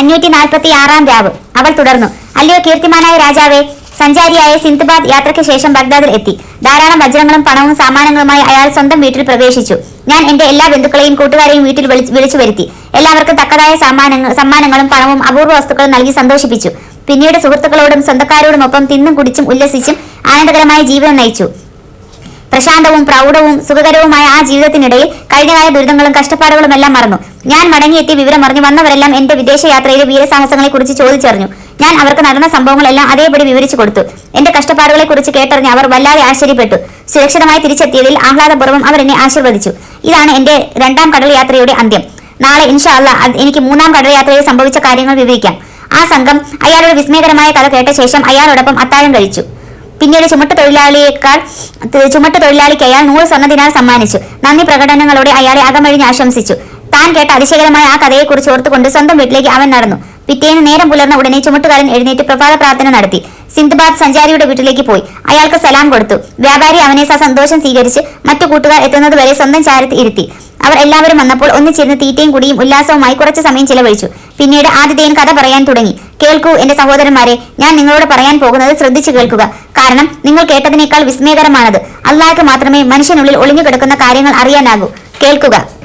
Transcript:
അഞ്ഞൂറ്റി നാൽപ്പത്തി ആറാം രാവ്. അവൾ തുടർന്നു. അല്ലയോ കീർത്തിമാനായ രാജാവേ. സഞ്ചാരിയായ സിന്ധുബാദ് യാത്രയ്ക്ക് ശേഷം ബഗ്ദാദിൽ എത്തി. ധാരാളം വജ്രങ്ങളും പണവും സാമാനങ്ങളുമായി അയാൾ സ്വന്തം വീട്ടിൽ പ്രവേശിച്ചു. ഞാൻ എന്റെ എല്ലാ ബന്ധുക്കളെയും കൂട്ടുകാരെയും വീട്ടിൽ വിളിച്ചു വരുത്തി. എല്ലാവർക്കും തക്കതായ സമ്മാനങ്ങൾ സമ്മാനങ്ങളും പണവും അപൂർവ വസ്തുക്കളും നൽകി സന്തോഷിപ്പിച്ചു. പിന്നീട് സുഹൃത്തുക്കളോടും സ്വന്തക്കാരോടുമൊപ്പം തിന്നും കുടിച്ചും ഉല്ലസിച്ചും ആനന്ദകരമായ ജീവിതം നയിച്ചു. പ്രശാന്തവും പ്രൗഢവും സുഖകരവുമായ ആ ജീവിതത്തിനിടയിൽ കഴിഞ്ഞതായ ദുരിതങ്ങളും കഷ്ടപ്പാടുകളും എല്ലാം മറന്നു. ഞാൻ മടങ്ങിയെത്തി വിവരം അറിഞ്ഞു വന്നവരെല്ലാം എന്റെ വിദേശയാത്രയിലെ വീരസാഹസങ്ങളെ കുറിച്ച് ചോദിച്ചറിഞ്ഞു. ഞാൻ അവർക്ക് നടന്ന സംഭവങ്ങളെല്ലാം അതേപടി വിവരിച്ചു കൊടുത്തു. എന്റെ കഷ്ടപ്പാടുകളെ കുറിച്ച് കേട്ടറിഞ്ഞ് അവർ വല്ലാതെ ആശ്ചര്യപ്പെട്ടു. സുരക്ഷിതമായി തിരിച്ചെത്തിയതിൽ ആഹ്ലാദപൂർവം അവർ എന്നെ ആശീർവദിച്ചു. ഇതാണ് എന്റെ രണ്ടാം കടൽ യാത്രയുടെ അന്ത്യം. നാളെ ഇൻഷാ അല്ല എനിക്ക് മൂന്നാം കടൽ യാത്രയിൽ സംഭവിച്ച കാര്യങ്ങൾ വിവരിക്കാം. ആ സംഘം അയാളുടെ വിസ്മയകരമായ കഥ കേട്ട ശേഷം അയാളോടൊപ്പം അത്താഴം കഴിച്ചു. പിന്നീട് ചുമട്ട് തൊഴിലാളിയേക്കാൾ ചുമട്ട് തൊഴിലാളിക്ക് അയാൾ നൂറ് സ്വർണദിനാർ സമ്മാനിച്ചു. നന്ദി പ്രകടനങ്ങളോടെ അയാളെ അകമഴിഞ്ഞ് ആശംസിച്ചു. താൻ കേട്ട അതിശയകരമായ ആ കഥയെക്കുറിച്ച് ഓർത്തുകൊണ്ട് സ്വന്തം വീട്ടിലേക്ക് അവൻ നടന്നു. പിറ്റേന്ന് നേരം പുലർന്ന ഉടനെ ചുമട്ടുകാരൻ എഴുന്നേറ്റ് പ്രഭാത പ്രാർത്ഥന നടത്തി. സിന്ധുബാദ് സഞ്ചാരിയുടെ വീട്ടിലേക്ക് പോയി. അയാൾക്ക് സലാം കൊടുത്തു. വ്യാപാരി അവനെ സന്തോഷം സ്വീകരിച്ച് മറ്റു കൂട്ടുകാർ എത്തുന്നത് വരെ സ്വന്തം ചാരത്ത് ഇരുത്തി. അവർ എല്ലാവരും വന്നപ്പോൾ ഒന്നിച്ചിരുന്ന് തീറ്റയും കുടിയും ഉല്ലാസവുമായി കുറച്ചു സമയം ചിലവഴിച്ചു. പിന്നീട് ആദിത്യൻ കഥ പറയാൻ തുടങ്ങി. കേൾക്കൂ എന്റെ സഹോദരന്മാരെ ഞാൻ നിങ്ങളോട് പറയാൻ പോകുന്നത് ശ്രദ്ധിച്ചു കേൾക്കുക. കാരണം നിങ്ങൾ കേട്ടതിനേക്കാൾ വിസ്മയകരമാണത്. അള്ളാഹ്ക്ക് മാത്രമേ മനുഷ്യനുള്ളിൽ ഒളിഞ്ഞു കിടക്കുന്ന കാര്യങ്ങൾ അറിയാനാകൂ. കേൾക്കുക.